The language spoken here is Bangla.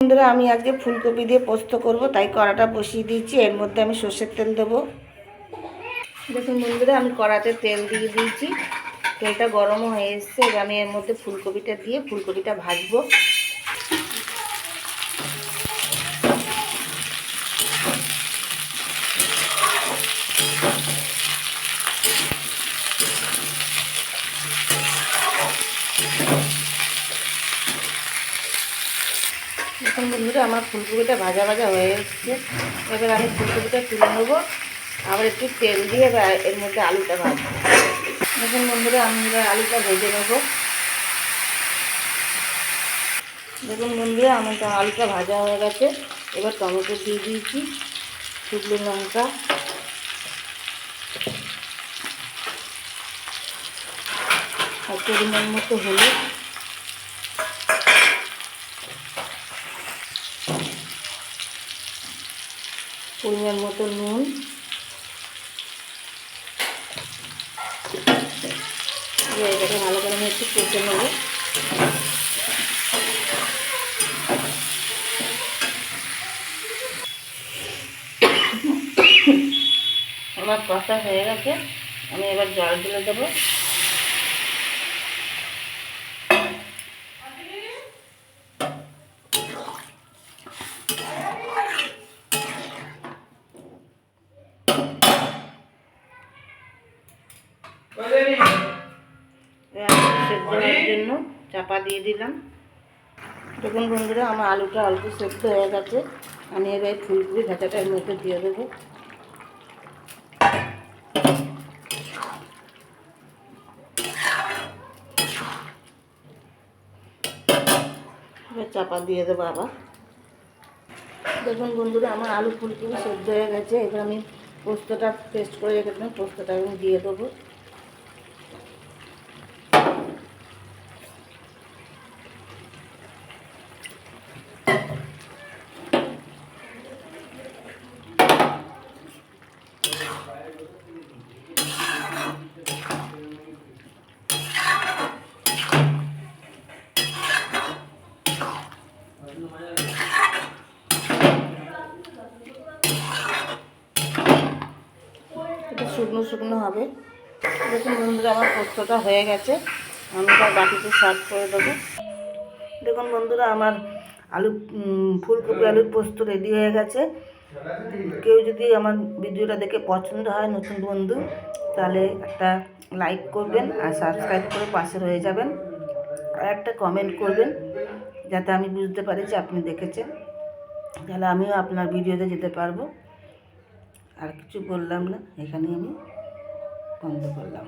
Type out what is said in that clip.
বন্ধুরা, আমি আজকে ফুলকপি দিয়ে পোস্ত করব, তাই কড়াটা বসিয়ে দিয়েছি। এর মধ্যে আমি সর্ষের তেল দেব। দেখুন বন্ধুরা, আমি কড়াতে তেল দিয়ে দিয়েছি। তেলটা গরমও হয়ে এসছে আমি এর মধ্যে ফুলকপিটা দিয়ে ফুলকপিটা ভাজবো। দেখুন বন্ধুরা আমার ফুলকপিটা ভাজা ভাজা হয়ে এসছে। এবার আমি ফুলকপিটা তুলে নেব। আবার একটু তেল দিয়ে এবার এর মধ্যে আলুটা ভাজবো। দেখুন বন্ধুরা, আমি এবার আলুটা ভেজে নেব। দেখুন বন্ধুরা, আমার আলুটা ভাজা হয়ে গেছে। এবার টমেটো দিয়ে দিয়েছি, শুকনো লঙ্কা। আর পরিমাণ মতো হলুদ। পরিমাণ মতো নুন। এটাকে ভালো করে আমি একটু কষে নেব। আমার কষা হয়ে গেছে। আমি এবার জল ঢেলে দেবো। সেদ্ধ হওয়ার জন্য চাপা দিয়ে দিলাম। দেখুন বন্ধুরা আমার আলুটা অল্প সেদ্ধ হয়ে গেছে। আমি এবার ফুলকপি ভাজাটা এর মধ্যে দিয়ে দেবো। এবার চাপা দিয়ে দেবো আবার। দেখুন বন্ধুরা আমার আলু ফুলকপি সেদ্ধ হয়ে গেছে। এবার আমি পোস্তটা পেস্ট করে রেখেছিলাম পোস্তটা আমি দিয়ে দেবো। এটা শুকনো শুকনো হবে। দেখুন বন্ধুরা, আমার পোস্তটা হয়ে গেছে। আমি তার বাটিতে সার্ভ করে দেবো। দেখুন বন্ধুরা, আমার আলু ফুলকপি আলুর পোস্ত রেডি হয়ে গেছে। কেউ যদি আমার ভিডিওটা দেখে পছন্দ হয় নতুন বন্ধু, তাহলে একটা লাইক করবেন আর সাবস্ক্রাইব করে পাশে রয়ে যাবেন। একটা কমেন্ট করবেন, যাতে আমি বুঝতে পারি যে আপনি দেখেছেন। তাহলে আমিও আপনার ভিডিওতে যেতে পারব। আর কিছু বললাম না, এখানেই আমি বন্ধ করলাম।